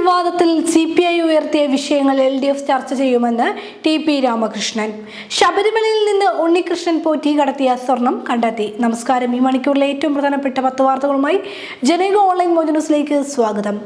വിവാദത്തിൽ C P I ഉയർത്തിയ വിഷയങ്ങൾ എൽ ഡി എഫ് ചർച്ച ചെയ്യുമെന്ന് ടി പി രാമകൃഷ്ണൻ. ശബരിമലയിൽ നിന്ന് ഉണ്ണികൃഷ്ണൻ പോറ്റി കടത്തിയ സ്വർണം കണ്ടെത്തി. നമസ്കാരം. ഈ മണിക്കൂറിലെ ഏറ്റവും പ്രധാനപ്പെട്ട പത്ത് വാർത്തകളുമായി ജനക ഓൺലൈൻ മോജ് ന്യൂസിലേക്ക് സ്വാഗതം.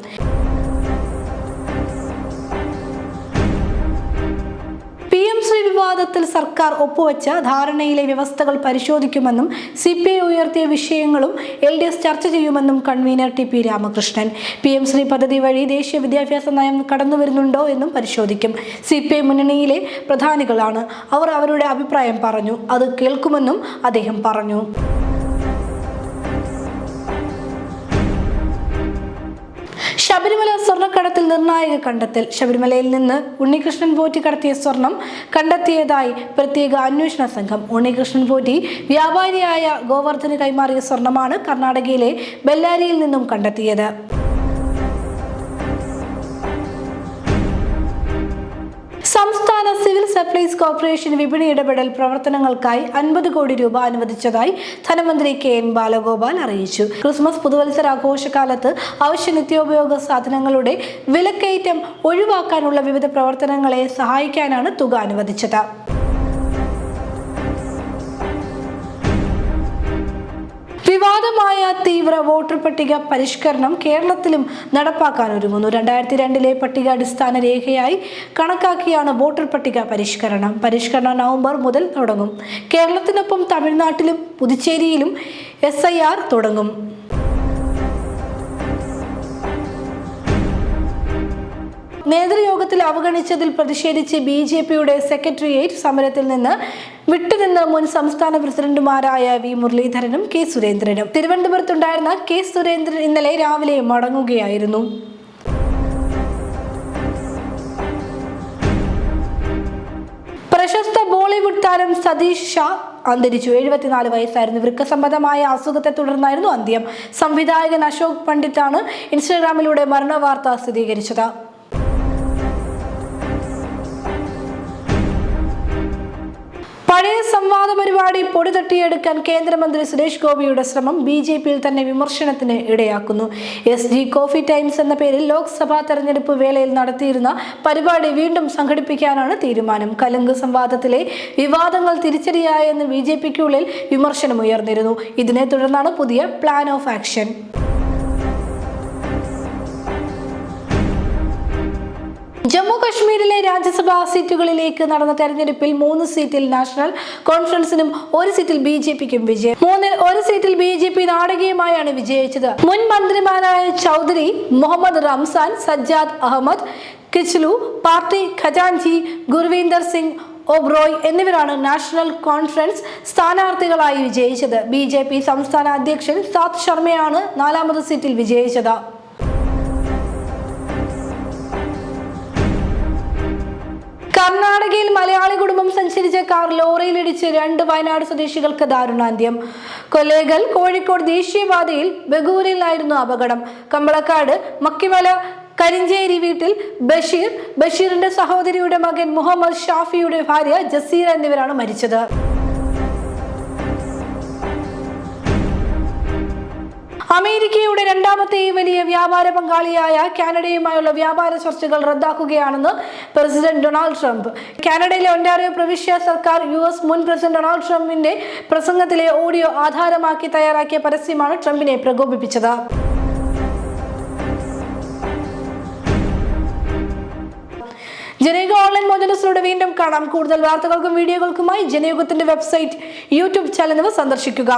ശ്രീ സർക്കാർ ഒപ്പുവെച്ച ധാരണയിലെ വ്യവസ്ഥകൾ പരിശോധിക്കുമെന്നും സി പി ഐ ഉയർത്തിയ വിഷയങ്ങളും എൽ ഡി എഫ് ചർച്ച ചെയ്യുമെന്നും convener T P Ramakrishnan. P M Shri പദ്ധതി വഴി ദേശീയ വിദ്യാഭ്യാസ നയം കടന്നു വരുന്നുണ്ടോ എന്നും പരിശോധിക്കും. സി പി ഐ മുന്നണിയിലെ പ്രധാനികളാണ്. അവർ അവരുടെ അഭിപ്രായം പറഞ്ഞു. അത് കേൾക്കുമെന്നും അദ്ദേഹം പറഞ്ഞു. സ്വർണക്കടത്തിൽ നിർണായക കണ്ടെത്തൽ. ശബരിമലയിൽ നിന്ന് ഉണ്ണികൃഷ്ണൻ പോറ്റി കടത്തിയ സ്വർണം കണ്ടെത്തിയതായി പ്രത്യേക അന്വേഷണ സംഘം. ഉണ്ണികൃഷ്ണൻ പോറ്റി വ്യാപാരിയായ ഗോവർദ്ധന് കൈമാറിയ സ്വർണമാണ് കർണാടകയിലെ ബെല്ലാരിയിൽ നിന്നും കണ്ടെത്തിയത്. സപ്ലൈസ് കോർപ്പറേഷൻ വിപണി ഇടപെടൽ പ്രവർത്തനങ്ങൾക്കായി അൻപത് കോടി രൂപ അനുവദിച്ചതായി ധനമന്ത്രി കെ എൻ ബാലഗോപാൽ അറിയിച്ചു. ക്രിസ്മസ് പുതുവത്സര ആഘോഷകാലത്ത് അവശ്യ നിത്യോപയോഗ സാധനങ്ങളുടെ വിലക്കയറ്റം ഒഴിവാക്കാനുള്ള വിവിധ പ്രവർത്തനങ്ങളെ സഹായിക്കാനാണ് തുക അനുവദിച്ചത്. വിവാദമായ തീവ്ര വോട്ടർ പട്ടിക പരിഷ്കരണം കേരളത്തിലും നടപ്പാക്കാൻ ഒരുങ്ങുന്നു. രണ്ടായിരത്തി രണ്ടിലെ പട്ടിക അടിസ്ഥാന രേഖയായി കണക്കാക്കിയാണ് വോട്ടർ പട്ടിക പരിഷ്കരണം. പരിഷ്കരണം നവംബർ മുതൽ തുടങ്ങും. കേരളത്തിനൊപ്പം തമിഴ്നാട്ടിലും പുതുച്ചേരിയിലും എസ് തുടങ്ങും. നേതൃയോഗത്തിൽ അവഗണിച്ചതിൽ പ്രതിഷേധിച്ച് ബി ജെ പിയുടെ സെക്രട്ടേറിയറ്റ് സമരത്തിൽ നിന്ന് വിട്ടുനിന്ന് മുൻ സംസ്ഥാന പ്രസിഡന്റുമാരായ വി മുരളീധരനും കെ സുരേന്ദ്രനും. തിരുവനന്തപുരത്തുണ്ടായിരുന്ന കെ സുരേന്ദ്രൻ ഇന്നലെ രാവിലെ മടങ്ങുകയായിരുന്നു. പ്രശസ്ത ബോളിവുഡ് താരം സതീഷ് ഷാ അന്തരിച്ചു. എഴുപത്തിനാല് വയസ്സായിരുന്നു. വൃക്കസംബന്ധമായ അസുഖത്തെ തുടർന്നായിരുന്നു അന്ത്യം. സംവിധായകൻ അശോക് പണ്ഡിറ്റാണ് ഇൻസ്റ്റാഗ്രാമിലൂടെ മരണവാർത്ത സ്ഥിരീകരിച്ചത്. പഴയ സംവാദ പരിപാടി പൊടി തട്ടിയെടുക്കാൻ കേന്ദ്രമന്ത്രി സുരേഷ് ഗോപിയുടെ ശ്രമം ബി ജെ പിയിൽ തന്നെ വിമർശനത്തിന് ഇടയാക്കുന്നു. എസ് ജി കോഫി ടൈംസ് എന്ന പേരിൽ ലോക്സഭാ തെരഞ്ഞെടുപ്പ് വേളയിൽ നടത്തിയിരുന്ന പരിപാടി വീണ്ടും സംഘടിപ്പിക്കാനാണ് തീരുമാനം. കലുങ്ക് സംവാദത്തിലെ വിവാദങ്ങൾ തിരിച്ചടിയായെന്ന് ബി ജെ പിക്കുള്ളിൽ വിമർശനമുയർന്നിരുന്നു. ഇതിനെ തുടർന്നാണ് പുതിയ പ്ലാൻ ഓഫ് ആക്ഷൻ ജമ്മു കശ്മീരിലെ രാജ്യസഭാ സീറ്റുകളിലേക്ക് നടന്ന തെരഞ്ഞെടുപ്പിൽ മൂന്ന് സീറ്റിൽ നാഷണൽ കോൺഫറൻസിനും ഒരു സീറ്റിൽ ബി ജെ പിക്കും വിജയം. മൂന്നിൽ ഒരു സീറ്റിൽ ബി ജെ പി നാടകീയമായാണ് വിജയിച്ചത്. മുൻ മന്ത്രിമാരായ ചൗധരി മുഹമ്മദ് റംസാൻ സജ്ജാദ് അഹമ്മദ് കിച്ലു പാർട്ടി ഖജാൻജി ഗുർവീന്ദർ സിംഗ് ഒബ്രോയ് എന്നിവരാണ് നാഷണൽ കോൺഫറൻസ് സ്ഥാനാർത്ഥികളായി വിജയിച്ചത്. ബി സംസ്ഥാന അധ്യക്ഷൻ സാത് ശർമ്മയാണ് നാലാമത് സീറ്റിൽ വിജയിച്ചത്. കർണാടകയിൽ മലയാളി കുടുംബം സഞ്ചരിച്ച കാർ ലോറിയിലിടിച്ച് രണ്ട് വയനാട് സ്വദേശികൾക്ക് ദാരുണാന്ത്യം. കൊലേകൽ കോഴിക്കോട് ദേശീയപാതയിൽ ബഗൂരിലായിരുന്നു അപകടം. കമ്പളക്കാട് മക്കിമല കരിഞ്ചേരി വീട്ടിൽ ബഷീർ ബഷീറിന്റെ സഹോദരിയുടെ മകൻ മുഹമ്മദ് ഷാഫിയുടെ ഭാര്യ ജസീർ എന്നിവരാണ് മരിച്ചത്. അമേരിക്കയുടെ രണ്ടാമത്തെ വലിയ വ്യാപാര പങ്കാളിയായ കാനഡയുമായുള്ള വ്യാപാര ചർച്ചകൾ റദ്ദാക്കുകയാണെന്ന് പ്രസിഡന്റ് ഡൊണാൾഡ് ട്രംപ്. കാനഡയിലെ ഒന്റാറിയോ പ്രവിശ്യ സർക്കാർ യു എസ് മുൻ പ്രസിഡന്റ് ഡൊണാൾഡ് ട്രംപിന്റെ പ്രസംഗത്തിലെ ഓഡിയോ ആധാരമാക്കി തയ്യാറാക്കിയ പരസ്യമാണ് ട്രംപിനെ പ്രകോപിപ്പിച്ചത്. ജനയുഗ ഓൺലൈൻ മോജനസിലൂടെ വീണ്ടും കാണാം. കൂടുതൽ വാർത്തകൾക്കും വീഡിയോകൾക്കുമായി ജനയുഗത്തിന്റെ വെബ്സൈറ്റ് യൂട്യൂബ് ചാനൽ സന്ദർശിക്കുക.